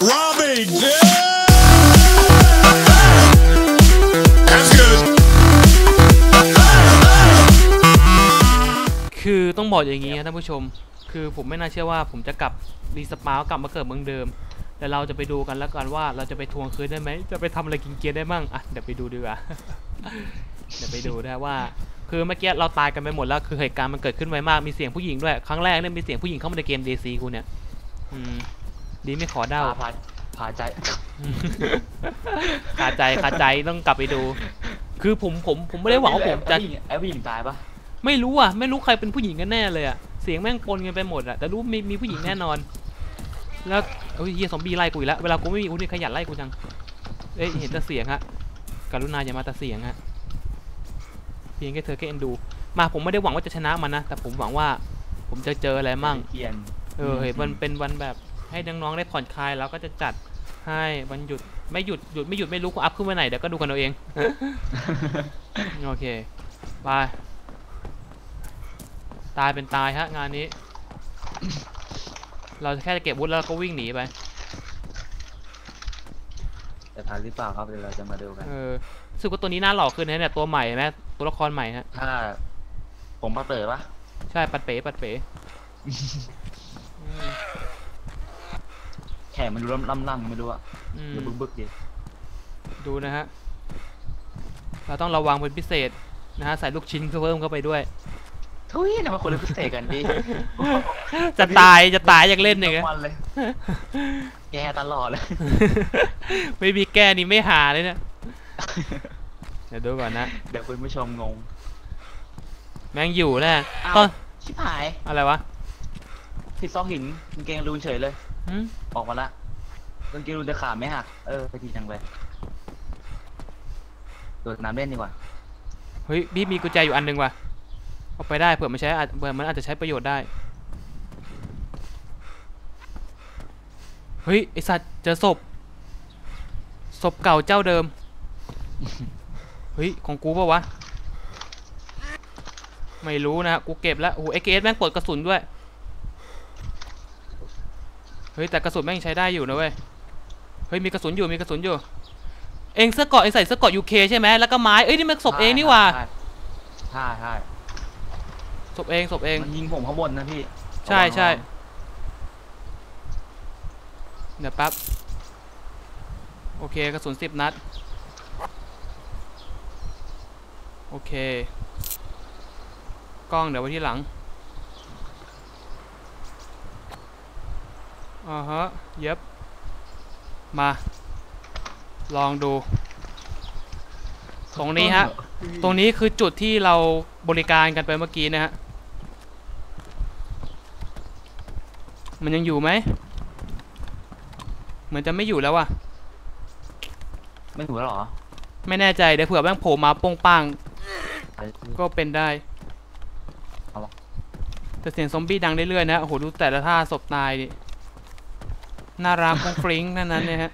Robbie. Yeah! That's good. คือต้องบอกอย่างนี้นะท่านผู้ชม คือผมไม่น่าเชื่อว่าผมจะกลับรีสปาวกลับมาเกิดเมืองเดิม แต่เราจะไปดูกันแล้วกันว่าเราจะไปทวงคืนได้ไหม จะไปทำอะไรกินเกียร์ได้มั่งอะเดี๋ยวไปดูดีกว่า เดี๋ยวไปดูนะว่า คือเมื่อกี้เราตายกันไปหมดแล้ว คือเหตุการณ์มันเกิดขึ้นไวมาก มีเสียงผู้หญิงด้วย ครั้งแรกเนี่ยมีเสียงผู้หญิงเข้ามาในเกม DC กูเนี่ย อืม ดีไม่ขอเดาพาพาพาใจขาดใจขาดใจต้องกลับไปดู คือผมผมผมไม่ได้หวังว่าผมจะไอ้ผู้หญิงไอ้ผู้หญิงตายปะไม่รู้อะไม่รู้ใครเป็นผู้หญิงกันแน่เลยอะเสียงแม่งปนกันไปหมดอะแต่รู้มีมีผู้หญิงแน่นอน แล้วเอ้ยเฮียซอมบี้ไล่กูอีกแล้วเวลากูไม่มีกูนี่ขยันไล่กูจังเอ้ยเห็นแต่เสียงฮะกรุณาอย่ามาแต่เสียงฮะเพียงแค่เธอแค่เอ็นดู มาผมไม่ได้หวังว่าจะชนะมันนะแต่ผมหวังว่า ผมจะเจออะไรมั่งเกียนเออเห็นมันเป็นวันแบบ ให้น้องๆได้ผ่อนคลายแล้วก็จะจัดให้วันหยุดไม่หยุดหยุดไม่หยุดไม่รู้กูอัพขึ้นมาไหนเดี๋ยวก็ดูกันเอาเองโอเคบายตายเป็นตายฮะงานนี้ เราแค่จะเก็บวุธแล้วเราก็วิ่งหนีไปจะทันหรือเปล่าครับเดี๋ยวเราจะมาดูกันเออรู้สึกว่าตัวนี้น่าหล่อขึ้นนะเนี่ยตัวใหม่เห็นไหมตัวละครใหม่ฮะถ้าผมพักเต๋อปะใช่ปัดเป๋ปัดเป๋อืม แขนมันดูล่ำล่ำล่ำไม่รู้อะอืมดูบึกบึกดิดูนะฮะ เราต้องระวังเป็นพิเศษนะฮะ ใส่ลูกชิ้นเพิ่มเข้าไปด้วย ทุยนะมาคนละพิเศษกันดิจะตายจะตายอยากเล่นอย่างเงี้ยทั้วันเลยแกตลอดเลยไม่มีแก้นี่ไม่หาเลยเนี่ยเดี๋ยวดูก่อนนะ เดี๋ยวคุณผู้ชมงงแม่งอยู่แน่อ้าวต้นชิบหายอะไรวะผิดซอกหินกางเกงรูนเฉยเลย หึออกมาละกางเกงรูนจะขาดไหมหัก เออไปดีจังเลยโดดน้ำเล่นดีกว่า เฮ้ยพี่มีกุญแจอยู่อันหนึงว่ะเอาไปได้เผื่อมันใช้อาจเผื่อมันอาจจะใช้ประโยชน์ได้ เฮ้ยไอสัตว์เจอศพศพเก่าเจ้าเดิม เฮ้ยของกูปะวะ ไม่รู้นะฮะกูเก็บแล้วโอ้โหเอเอสแม่งปลดกระสุนด้วย เฮ้ยแต่กระสุนแม่งใช้ได้อยู่นะเว้ย เฮ้ยมีกระสุนอยู่มีกระสุนอยู่ เองเสื้อเกราะเองใส่เสื้อเกราะยูเคใช่ไหมแล้วก็ไม้ เอ้ยนี่มันศพเองนี่หว่าใช่ใช่ใช่ศพเองศพเอง มันยิงผมข้างบนนะพี่ ใช่ใช่ระวังเดี๋ยวแป๊บ โอเคกระสุนสิบนัด โอเค กล้องเดี๋ยวไว้ที่หลัง อ่าฮะ เย็บ มา ลองดู ตรงนี้ฮะ ตรงนี้คือจุดที่เราบริการกันไปเมื่อกี้นะฮะ มันยังอยู่ไหม เหมือนจะไม่อยู่แล้วว่ะไม่ถูกแล้วเหรอ ไม่แน่ใจ เดี๋ยวเผื่อแม่งโผล่มาโป้งปัง ก็เป็นได้เอาวะแต่เสียงซอมบี้ดังเรื่อยๆนะ โอ้โห ดูแต่ละท่าศพตายดิ น่ารักฟรุ้งฟริ้งนั่นนั้นเนี่ยฮะ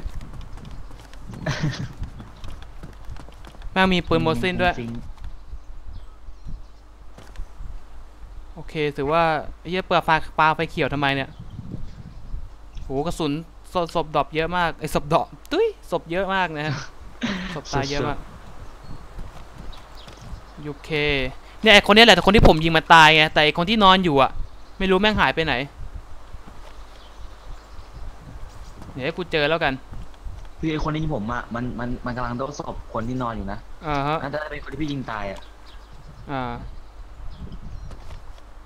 แม่งมีปืนโมซินด้วยจริงโอเคถือว่าไอ้เหี้ยเปลือกปลาปลาไฟเขียวทำไมเนี่ยโหกระสุนศพศพดรอปเยอะมากไอ้ศพดรอปตุ้ยศพเยอะมากนะฮะศพตายเยอะมากยูเคเนี่ยไอคนเนี้ยแหละแต่คนที่ผมยิงมันตายไงแต่ไอคนที่นอนอยู่อะ ไม่รู้แม่งหายไปไหน เดี๋ยวให้กูเจอแล้วกันคือไอ้คนที่ยิงผมอะมันมันมันกำลังโดนศพคนที่นอนอยู่นะอ่าฮะน่าจะเป็นคนที่พี่ยิงตายอะอ่า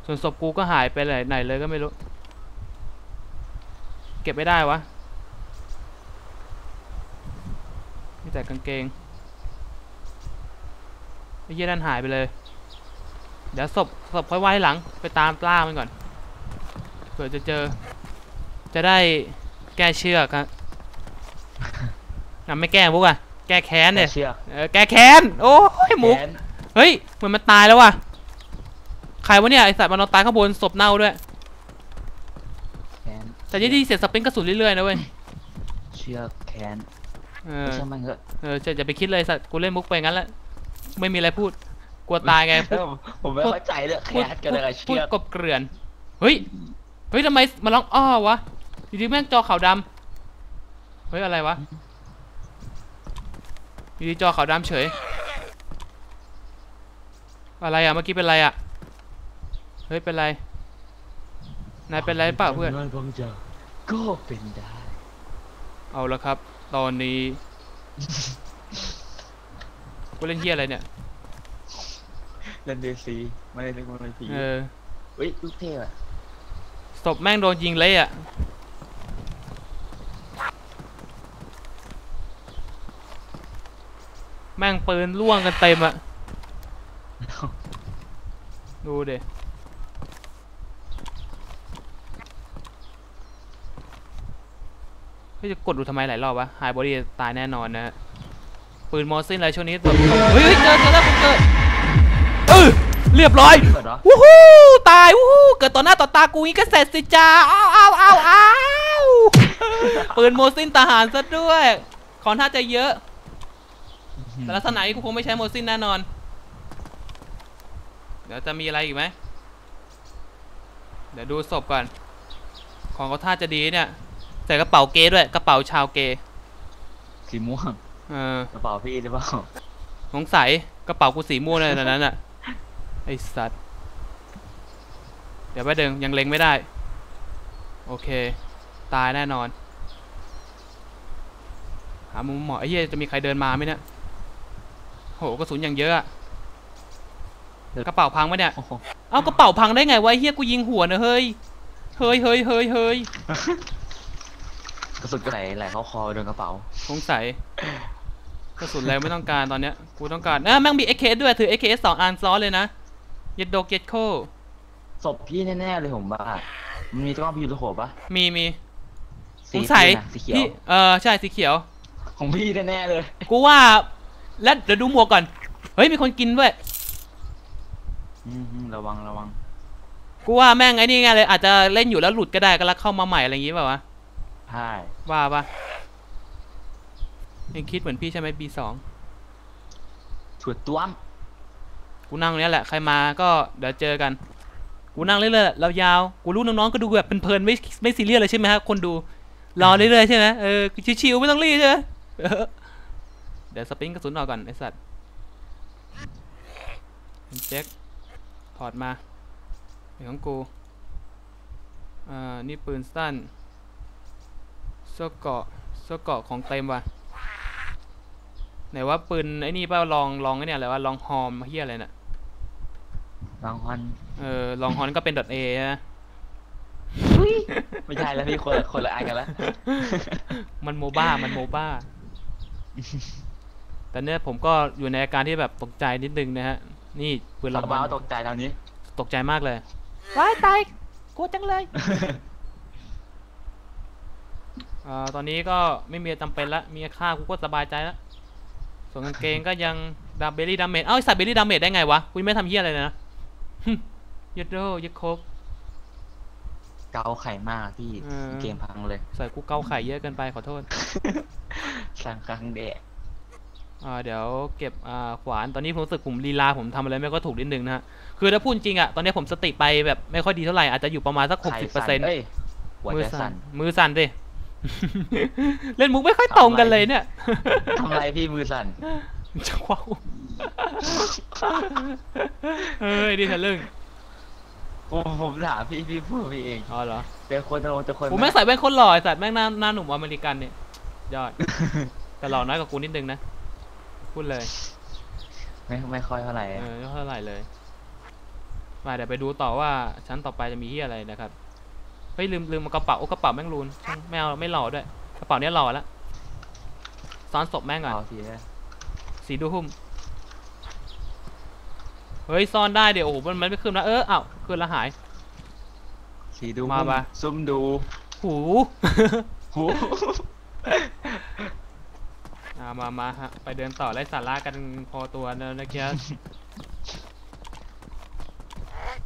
ส่วนศพกูก็หายไปไหนไหนเลยก็ไม่รู้ เก็บไม่ได้วะมีแต่กางเกงไอ้เหี้ยนั่นหายไปเลย เดี๋ยวศพศพค่อยไว้หลัง ไปตามล่ามันก่อนเผื่อจะเจอ จะได้ แก้เชือกฮะนำไม่แก้บุกอะแก้แค้นเนี่ยเชือกเออแก้แค้นโอ้ยหมุกแขนเฮ้ยเหมือนมันตายแล้วว่ะใครวะเนี่ยไอสัตว์มันนอนตายข้างบนศพเน่าด้วยแขนแต่ยี่ดีเสียงสปริงกระสุนเรื่อยๆนะเว้ยเชือกแขนเอไม่อใช่มันเถอะเออจะอย่าไปคิดเลยสัตว์กูเล่นมุกไปงั้นแหละไม่มีอะไรพูดกลัวตายไงเออผมไม่เข้าใจเลยแขพูดนกันเลยกับพูเชืดอกกบเกลื่อนเฮ้ยเฮ้ยทำไมมาร้องอ้อวะ อยู่ดีแม่งจอขาวดเฮ้ยอะไรวะอยู่ดีจอขาวดำเฉย อะไรอะเมื่อกี้เป็นไรอะ เฮ้ยเป็นไร นายเป็นไรเปล่าเพื่อนงานของเจ้าก็เป็นได้ เอาละครับ ตอนนี้ กูเล่นเฮียอะไรเนี่ย เล่นเดซีไม่ได้เล่นคนละผีเออ เฮ้ยลูกเทพอะศพแม่งโดนยิงเละอะ ม่งปืนล่วงกันเต็มอะดูเดเฮ้ยจะกดดูทำไมหลายรอบวะหายบอดี้ตายแน่นอนนะฮะปืนมอสซินอะไรช่วงนี้แบบเฮ้ยเฮ้ยเจอเจอแล้วผมเจอเออเรียบร้อยเกิดเหรอวู้ฮู้ตายวู้ฮู้เกิดต่อหน้าต่อตากูงี้ก็เสร็จสิจ้าอ้าวอ้าวอ้าวอ้าวปืนโมซินทหารซะด้วยขอนท่าจะเยอะ แต่ลักษณะนี้กูคงไม่ใช้โมซินแน่นอน เดี๋ยวจะมีอะไรอีกไหม เดี๋ยวดูศพก่อน ของเขาท่าจะดีเนี่ย ใส่กระเป๋าเกย์ด้วย กระเป๋าชาวเกย์สีม่วง เออ กระเป๋าพี่หรือเปล่า สงสัยกระเป๋ากูสีม่วงเลยตอนนั้นอะ ไอสัตว์ เดี๋ยวไปเดิงยังเล็งไม่ได้ โอเค ตายแน่นอน หามุมเหมาะไอ้เหี้ยจะมีใครเดินมาไหมเนี่ย โหกระสุนอย่างเยอะอะกระเป๋าพังไหมเนี่ยโอ้โหเอ้ากระเป๋าพังได้ไงวะไอ้เฮียกูยิงหัวนะเฮ้ยเฮ้ยเฮ้ยเฮ้ยเฮ้ยกระสุนก็ไหลไหลเข้าคอโดนกระเป๋าสงสัยกระสุนแรงไม่ต้องการตอนเนี้ยกูต้องการอะแม่งมี AKS ด้วยถือ AKS สองอันซ้อนเลยนะเย็ดโดเก็ตโคศพพี่แน่ๆเลยผมว่ามันมีกล้องพี่อยู่ตะโขบปะมีมีสสีงสัยน่ะสีเขียวพี่เออใช่สีเขียว ของพี่แน่ๆเลย กูว่า แล้วเดี๋ยวดูหมวกก่อน เฮ้ยมีคนกินด้วย อืมๆระวังระวัง กูว่าแม่งไอ้นี่ไงเลยอาจจะเล่นอยู่แล้วหลุดก็ได้ก็แล้วเข้ามาใหม่อะไรอย่างงี้เปล่าวะ ใช่ ว่าปะยังคิดเหมือนพี่ใช่ไหม B2 ถั่วต้วม กูนั่งตรงเนี้ยแหละ ใครมาก็เดี๋ยวเจอกัน กูนั่งเรื่อยๆเรายาว กูรู้น้องๆก็ดูแบบเพลินๆไม่ไม่ซีเรียสเลยใช่ไหมครับคนดู รอเรื่อยๆใช่ไหมเออชิวๆไม่ต้องรีบใช่ไหมเออเดี๋ยวสปริงกระสุนออกก่อนไอสัตว์เช็คถอดมาเป็นของกูอ่านี่ปืนสั้นเสื้อเกราะเสื้อเกราะของเต็มว่ะไหนว่าปืนไอ้นี่เปล่าลองลองไอ้เนี่ยอะไรว่าลองฮอมเฮียอะไรน่ะรางวัลเออลองฮอนก็เป็น .a นะไม่ใช่แล้วพี่คนละคนละอันกันแล้ว มันโมบ้ามันโมบ้าแต่เนี่ยผมก็อยู่ในอาการที่แบบตกใจนิดนึงนะฮะ นี่ปืนเรารางบ้าวัลตกใจตอนนี้ ตกใจมากเลย ว้ายตายกลัวจังเลยเอ่อตอนนี้ก็ไม่มีจำเป็นละ มีค่ากูก็สบายใจแล้วส่วนกางเกงก็ยังดับเบลลี่ดาเมจเอ้าใส่เบลลี่ดาเมจได้ไงวะกูยังไม่ทำเฮียอะไรเลยนะหึยัดโดยัดโคกเกาไข่มากพี่เออเกมพังเลย ใส่กูเกาไข่เยอะเกินไปขอโทษสั่งครั้งแดก อ่าเดี๋ยวเก็บอ่าขวานตอนนี้ผมรู้สึกผมลีลาผมทำอะไรไม่ก็ถูกนิดนึงนะฮะคือถ้าพูดจริงอะตอนนี้ผมสติไปแบบไม่ค่อยดีเท่าไหร่อาจจะอยู่ประมาณสักหกไข่สิบเปอร์สั่เซ็นต์เอ้ยหัวมือใจสั่สั่นนมือสั่นดิเล่นมุกไม่ค่อยตรงกันเลยเนี่ยทำไรพี่มือสั่นจะว้าวเฮ้ยดิทะลึ่งผมผมถามพี่พี่พูดพี่เองอ๋อเหรอเป็นคนตลกจะคนผมแม่งใส่แว่นคนหล่อไอ้สัตว์แม่งหน้าหน้าหนุ่มอเมริกันเนี่ยยอดแต่หล่อน้อยกว่ากูนิดนึงนะ พูดเลยไม่ไม่ค่อยเท่าไหร่เออไม่เท่าไหร่เลย มาเดี๋ยวไปดูต่อว่าชั้นต่อไปจะมีที่อะไรนะครับเฮ้ยลืมลืมเอากระเป๋าโอ้กระเป๋าแม่งรูนช่างไม่เอาไม่หล่อด้วยกระเป๋าเนี้ยหล่อแล้วซ้อนศพแม่งก่อนเอาสีนะสีดูหุ้มเฮ้ยซ่อนได้เดี๋ยวโอ้โหมันมันไม่ขึ้นนะเอออ้าวขึ้นแล้วหาย สีดูมาปะซุ่มดู หูหูอ่ามามาฮะไปเดินต่อไล่สาระกันพอตัวแล้วนะครับ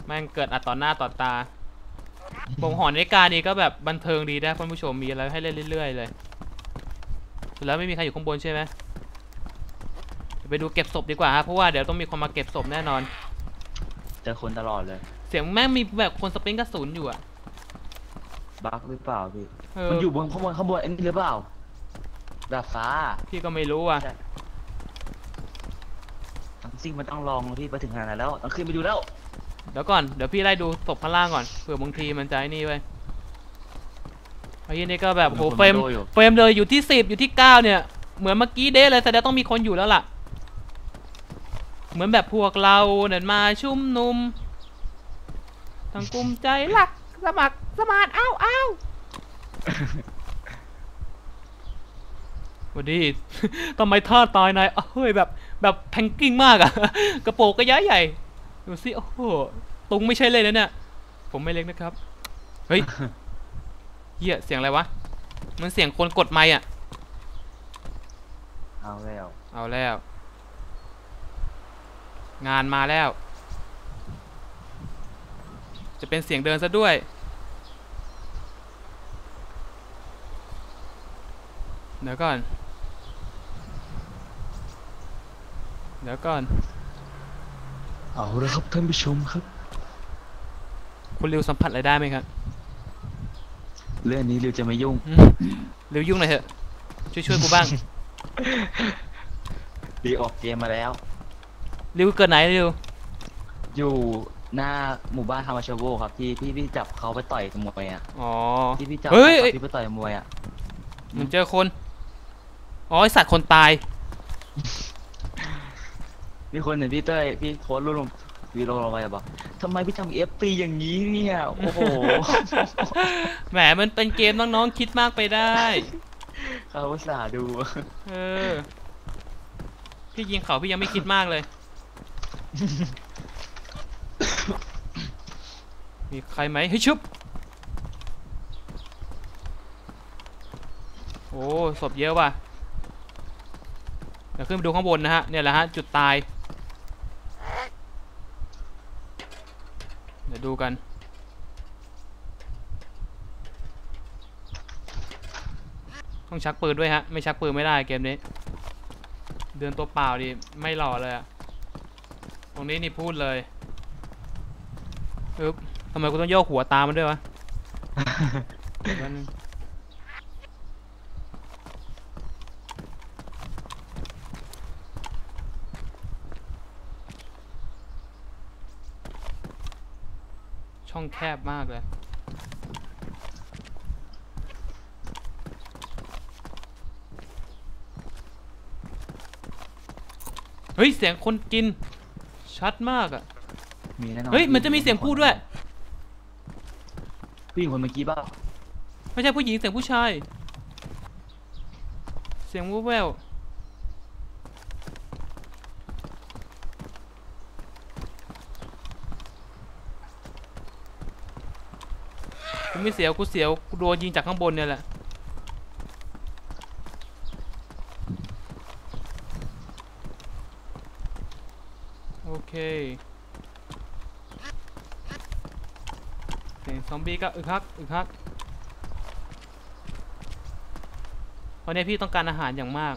แม่งเกิดอัดต่อหน้าต่อตาบงหอนในการนี้ก็แบบบันเทิงดีนะคุณผู้ชมมีอะไรให้เล่นเรื่อยๆเลยสุดแล้วไม่มีใครอยู่ข้างบนใช่ไหมเดี๋ยวไปดูเก็บศพดีกว่าฮะเพราะว่าเดี๋ยวต้องมีคนมาเก็บศพแน่นอน เจอคนตลอดเลย เสียงแม่งมีแบบคนสปริงกระสุนอยู่อะบักหรือเปล่าพี่เออมันอยู่บนข้างบนข้างบนอันนี้หรือเปล่า ดาดฟ้าพี่ก็ไม่รู้อะทั้งซิ่งมันต้องลองพี่ไปถึงขนาดไหนแล้วต้องขึ้นไปดูแล้ว เดี๋ยวก่อนเดี๋ยวพี่ไล่ดูศพข้างล่างก่อนเผื่อบางทีมันจะไอ้นี่ไว้ยไอ้ยี่นี่ก็แบบโหคนเฟรมโดอยู่เฟรมเลยอยู่ที่สิบอยู่ที่เก้าเนี่ย เหมือนเมื่อกี้เด้เลยแสดงต้องมีคนอยู่แล้วล่ะ เหมือนแบบพวกเราเนี่ยมาชุมนุมทั้งกลุ่มใจรักสมัครสมานอ้าวอ้าว วันดีทำไมท่าตายนายเฮ้ยแบบแบบแพงกิ้งมากอะกระโปรงก็ย้ายใหญ่ดูสิโอ้โหตุงไม่ใช่เลยนะเนี่ยผมไม่เล็กนะครับเฮ้ยเหี้ยเสียงอะไรวะมันเสียงคนกดไมค์อะเอาแล้ว เอาแล้ว งานมาแล้ว จะเป็นเสียงเดินซะด้วย เดี๋ยวก่อน เดี๋ยวก่อน เอาแล้วครับท่านผู้ชมครับ คุณริวสัมผัสอะไรได้ไหมครับ เรื่องนี้ริวจะไม่ยุ่งอืมริวยุ่งหน่อยเถอะ ช่วยช่วยกูบ้างริวออกเกมมาแล้ว ริวเกิดไหนริว อยู่หน้าหมู่บ้านฮามาชาโวครับที่พี่พี่จับเขาไปต่อยมวยอะอ๋อ ที่พี่จับเฮ้ยที่ไปต่อยมวยอะมันเจอคน อ๋อไอสัตว์คนตาย มีคนเห็นพี่เต้ยพี่โพสต์รูปลงวีลงลงไปบอกทำไมพี่ทำเอฟตีอย่างนี้เนี่ย โอ้โห แหมมันเป็นเกมน้องๆคิดมากไปได้ เขาอุตส่าห์ดู เออ พี่ยิงเขาพี่ยังไม่คิดมากเลย มีใครไหมเฮ้ยชุบ โอ้ศพเยอะว่ะเดี๋ยวขึ้นไปดูข้างบนนะฮะเนี่ยแหละฮะจุดตายเดี๋ยวดูกันต้องชักปืนด้วยฮะ ไม่ชักปืนไม่ได้เกมนี้ เดินตัวเปล่าดิไม่หล่อเลยอะตรงนี้นี่พูดเลยอึ๊บทำไมกูต้องโยกหัวตามมันด้วยวะ เดี๋ยวแป๊บนึง ช่องแคบมากเลยเฮ้ยเสียงคนกิน ชัดมากอะมีแน่นอนเฮ้ยมันจะมีเสียงพูดด้วย ผู้หญิงคนเมื่อกี้ป่ะไม่ใช่ผู้หญิงเสียงผู้ชาย เสียงวูบแววกู ไม่เสียวกูเสียวกูโดนยิงจากข้างบนเนี่ยแหละโอเคเสียงซอมบี้ก็อึกฮักอึกฮักตอนนี้พี่ต้องการอาหารอย่างมาก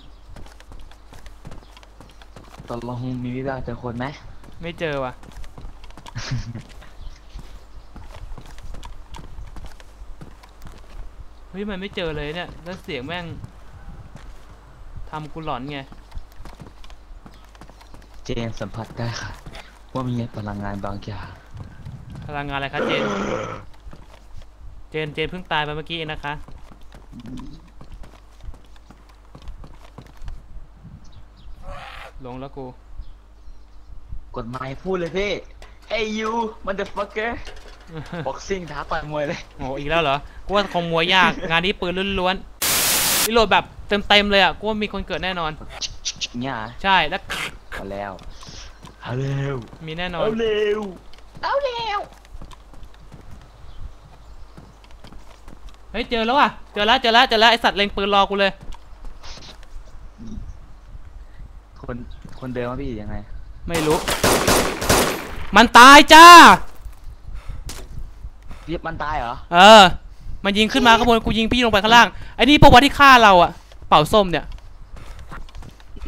ตกลงมีวิบากเจอคนไหมไม่เจอว่ะ เฮ้ยมันไม่เจอเลยเนี่ย แล้วเสียงแม่งทำกูหลอนไง เจนสัมผัสได้ค่ะ ว่ามีพลังงานบางอย่าง พลังงานอะไรคะเจน เจนเจนเพิ่งตายไปเมื่อกี้เองนะคะ ลงแล้วกู กดไม้พูดเลยพี่ Hey you motherfucker บ็อกซิ่งท้าต่อยมวยเลยโอ้อีกแล้วเหรอกูว่าคงมวยยากงานนี้ปืนล้วนๆนี่โหลดแบบเต็มๆเลยอะกูว่ามีคนเกิดแน่นอน เนี่ยใช่แล้วเอาแล้วเอาเร็วมีแน่นอนเอาเร็วเอาเร็วเฮ้ยเจอแล้วอะเจอแล้วเจอแล้วเจอแล้วไอสัตว์เล็งปืนรอกูเลย คนคนเดิมว่าพี่ยังไง ไม่รู้ มันตายจ้า พี่มันตายเหรอ เออ มันยิงขึ้นมาข้างบนกูยิงพี่ลงไปข้างล่างไอ้นี่พวกวัที่ฆ่าเราอะเป่าส้มเนี่ย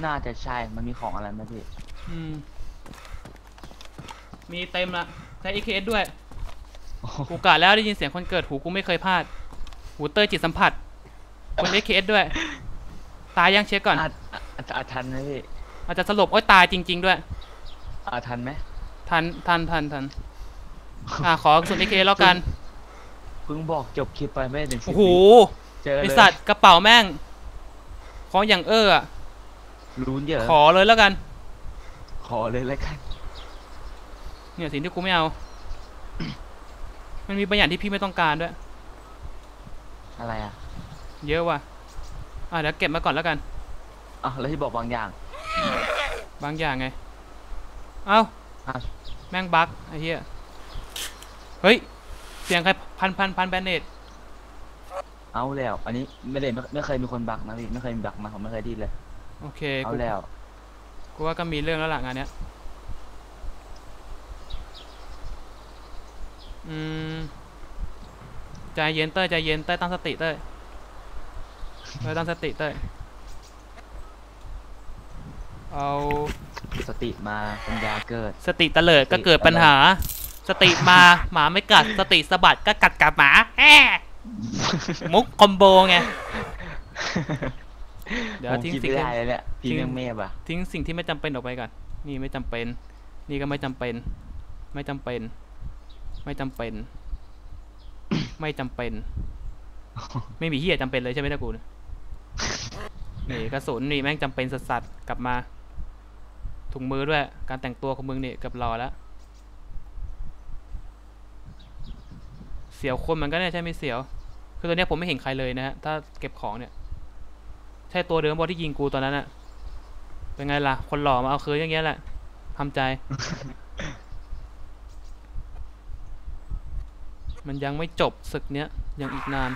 น่าจะใช่ มันมีของอะไรไหมพี่ อืม มีเต็มละใช้ EKS ด้วย กูกะแล้วได้ยินเสียงคนเกิดหูกูไม่เคยพลาด หูเตอร์จิตสัมผัสคน EKS ด้วย ตายยังเช็คก่อน อาจอาจอาจทันไหมพี่อาจจะสลบโอ้ยตายจริง ๆ ด้วย อาจทันไหมทันทันทันทัน อ่าขอกระสุนเอเคแล้วกันเพิ่งบอกจบคลิปไปไม่ถึงสิโอ้บโหวิเจอไอเลยสัตว์กระเป๋าแม่ง ของอย่างเอออะลุ้นเยอะขอเลยแล้วกัน ขอเลยแล้วกันเนี่ยสิ่งที่กูไม่เอา มันมีบางอย่างที่พี่ไม่ต้องการด้วย อะไรอะเยอะว่ะ อะเดี๋ยวเก็บมาก่อนแล้วกัน อ้าวแล้วที่บอกบางอย่าง บางอย่างไง เอ้า อะ แม่งบั๊กไอ้เหี้ย เฮ้ย เสียงใครพันพันพันแบนเนตเอาแล้ว อันนี้ไม่ได้ไม่ไม่เคยมีคนบักนะพี่ไม่เคยมีบักมาผมไม่เคยไดยินเลย โอเคเอากูแล้วกูว่าก็มีเรื่องแล้วล่ะงานเนี้ย อืมใจเย็นเต้ยใจเย็นเต้ยตั้งสติเต้ยเต้ยตั้งสติเต้ยเอาสติมาปัญญาเกิด สติเตลิดก็เกิดปัญหา สติมาหมาไม่กัด สติสะบัดก็กัดกับหมาแอะมุกคอมโบไงเดี๋ยวผมทิ้งคิดสิ่งไม่ที่ได้เลยเนี่ยพี่ทิ้งแม่งเมฟอะทิ้งสิ่งที่ไม่จำเป็นออกไปก่อน นี่ไม่จำเป็น นี่ก็ไม่จำเป็น ไม่จำเป็น ไม่จำเป็น ไม่จำเป็น ไม่มีเฮียจำเป็นเลยใช่ไหมตะกูเนี่ยนี่กระสุนนี่แม่งจำเป็นสัสๆกลับมาถุงมือด้วย การแต่งตัวของมึงนี่เกือบรอแล้ว เสียวคนเหมือนกันเนี่ยใช่ไหมเสียว คือตัวเนี้ยผมไม่เห็นใครเลยนะฮะ ถ้าเก็บของเนี่ย ใช่ตัวเดิมบอที่ยิงกูตอนนั้นอะเป็นไงล่ะ คนหล่อมาเอาคืนอย่างเงี้ยแหละทำใจ มันยังไม่จบศึกเนี้ย ยังอีกนาน